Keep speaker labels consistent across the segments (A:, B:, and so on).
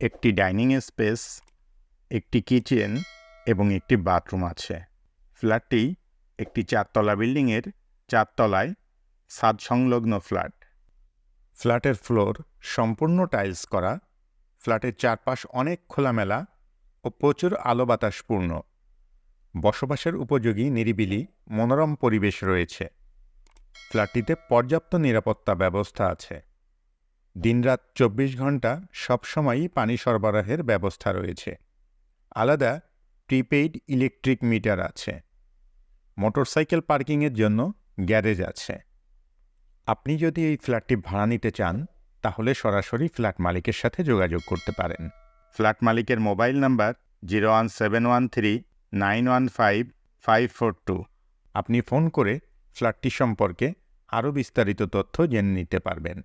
A: একটি dining space, একটি kitchen এবং একটি বাথরুম আছে। ফ্ল্যাটটি একটি চারতলা বিল্ডিংয়ের চারতলায় ছাদ সংলগ্ন ফ্ল্যাট। ফ্ল্যাটের ফ্লোর সম্পূর্ণ টাইলস করা। ফ্ল্যাটের চারপাশ অনেক খোলামেলা ও প্রচুর আলো বাতাসপূর্ণ বসবাসের উপযোগী নিরিবিলি, মনোরম পরিবেশ রয়েছে। ফ্ল্যাটটিতে পর্যাপ্ত নিরাপত্তা ব্যবস্থা আছে। দিনরাত চব্বিশ ঘণ্টা সবসময়ই পানি সরবরাহের ব্যবস্থা রয়েছে। আলাদা প্রিপেইড ইলেকট্রিক মিটার আছে। মোটরসাইকেল পার্কিংয়ের জন্য গ্যারেজ আছে। আপনি যদি এই ফ্ল্যাটটি ভাড়া নিতে চান, তাহলে সরাসরি ফ্ল্যাট মালিকের সাথে যোগাযোগ করতে পারেন। ফ্ল্যাট মালিকের mobile number zero one seven one three nine one five five four two. আপনি ফোন করে ফ্ল্যাটটি সম্পর্কে আরও বিস্তারিত তথ্য জেনে নিতে পারবেন।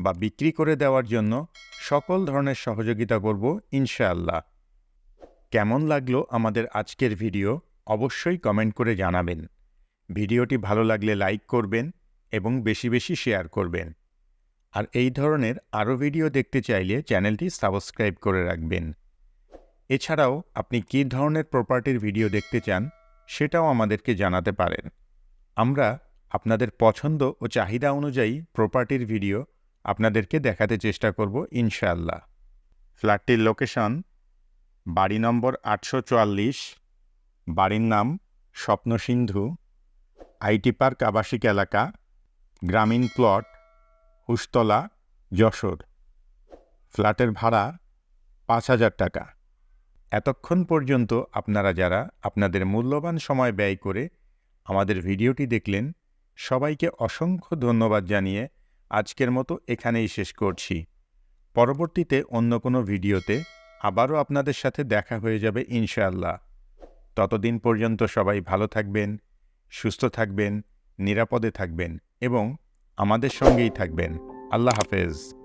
A: বা বিক্রি করে দেওয়ার জন্য সকল ধরনের সহযোগিতা করব ইনশাআল্লাহ। কেমন লাগল আমাদের আজকের ভিডিও অবশ্যই কমেন্ট করে জানাবেন। ভিডিওটি ভালো লাগলে লাইক করবেন এবং বেশি বেশি শেয়ার করবেন। আর এই ধরনের আরও ভিডিও দেখতে চাইলে চ্যানেলটি সাবস্ক্রাইব করে রাখবেন। এছাড়াও আপনি কী ধরনের প্রপার্টির ভিডিও দেখতে চান সেটাও আমাদেরকে জানাতে পারেন। আমরা আপনাদের পছন্দ ও চাহিদা অনুযায়ী প্রপার্টির ভিডিও আপনাদেরকে দেখাতে চেষ্টা করব, ইনশাআল্লাহ। ফ্ল্যাটটির লোকেশন বাড়ি নম্বর আটশো চুয়াল্লিশ, বাড়ির নাম স্বপ্নসিন্ধু আইটি পার্ক আবাসিক এলাকা, গ্রামীণ প্লট, হুসতলা, যশোর। ফ্ল্যাটের ভাড়া পাঁচ হাজার টাকা। এতক্ষণ পর্যন্ত আপনারা যারা আপনাদের মূল্যবান সময় ব্যয় করে আমাদের ভিডিওটি দেখলেন, সবাইকে অসংখ্য ধন্যবাদ জানিয়ে আজকের মতো এখানেই শেষ করছি। পরবর্তীতে অন্য কোনো ভিডিওতে আবারও আপনাদের সাথে দেখা হয়ে যাবে ইনশাআল্লাহ। ততদিন পর্যন্ত সবাই ভালো থাকবেন, সুস্থ থাকবেন, নিরাপদে থাকবেন এবং আমাদের সঙ্গেই থাকবেন। আল্লাহ হাফেজ।